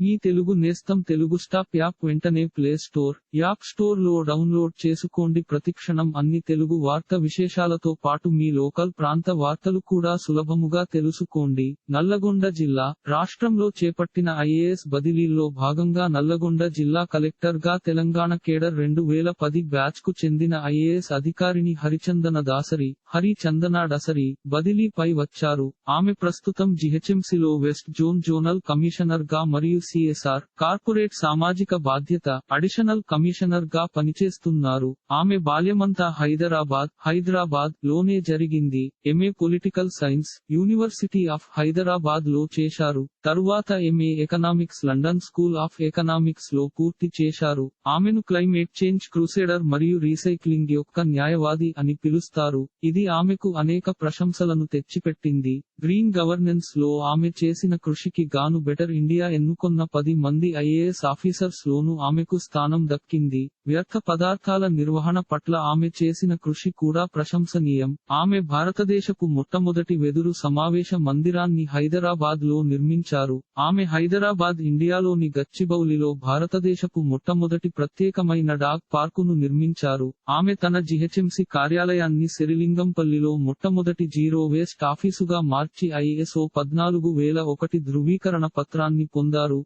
మీ తెలుగు నేస్తం Telugu stop app వెంటనే play store app స్టోర్లో డౌన్లోడ్ చేసుకోండి. ప్రతిక్షణం అన్ని తెలుగు వార్త విశేషాలతో పాటు మీ లోకల్ ప్రాంత వార్తలు కూడా సులభముగా తెలుసుకోండి. నల్లగొండ జిల్లా రాష్ట్రంలో చేపట్టిన ఐఏఎస్ బదిలీల్లో భాగంగా నల్లగొండ జిల్లా కలెక్టర్గా తెలంగాణ కేడర్ రెండు వేల పది బ్యాచ్కు చెందిన ఐఏఎస్ అధికారిని హరిచందన దాసరి హరి చందన డసరి బదిలీపై వచ్చారు. ఆమె ప్రస్తుతం జిహెచ్ఎంసీలో వెస్ట్ జోన్ జోనల్ కమిషనర్గా మరియు సిఎస్ఆర్ కార్పొరేట్ సామాజిక బాధ్యత అడిషనల్ కమిషనర్గా పనిచేస్తున్నారు. ఆమె బాల్యమంతా హైదరాబాద్ హైదరాబాద్లోనే జరిగింది. MA political science University of హైదరాబాద్లో చేశారు. తరువాత MA economics London School of ఎకనామిక్స్లో పూర్తి చేశారు. ఆమెను క్లైమేట్ చేంజ్ క్రూసేడర్ మరియు రీసైక్లింగ్ యొక్క న్యాయవాది అని పిలుస్తారు. ఇది ఆమెకు అనేక ప్రశంసలను తెచ్చిపెట్టింది. గ్రీన్ గవర్నెన్స్లో ఆమె చేసిన కృషికి గాను బెటర్ ఇండియా ఎన్నుకొన్న పది మంది ఐఏఎస్ ఆఫీసర్స్ లోనూ ఆమెకు స్థానం దక్కింది. వ్యర్థ పదార్థాల నిర్వహణ పట్ల ఆమె చేసిన కృషి కూడా ప్రశంసనీయం. ఆమె భారతదేశపు మొట్టమొదటి వెదురు సమావేశ మందిరాన్ని హైదరాబాద్లో నిర్మించారు. ఆమె హైదరాబాద్ ఇండియాలోని గచ్చిబౌలిలో భారతదేశపు మొట్టమొదటి ప్రత్యేకమైన డాగ్ పార్కును నిర్మించారు. ఆమె తన జిహెచ్ఎంసి కార్యాలయాన్ని సిరిలింగంపల్లిలో మొట్టమొదటి జీరో వేస్ట్ ఆఫీసుగా మార్చి ఐఎస్ఓ పద్నాలుగు వేల ఒకటి ధృవీకరణ పత్రాన్ని పొందారు.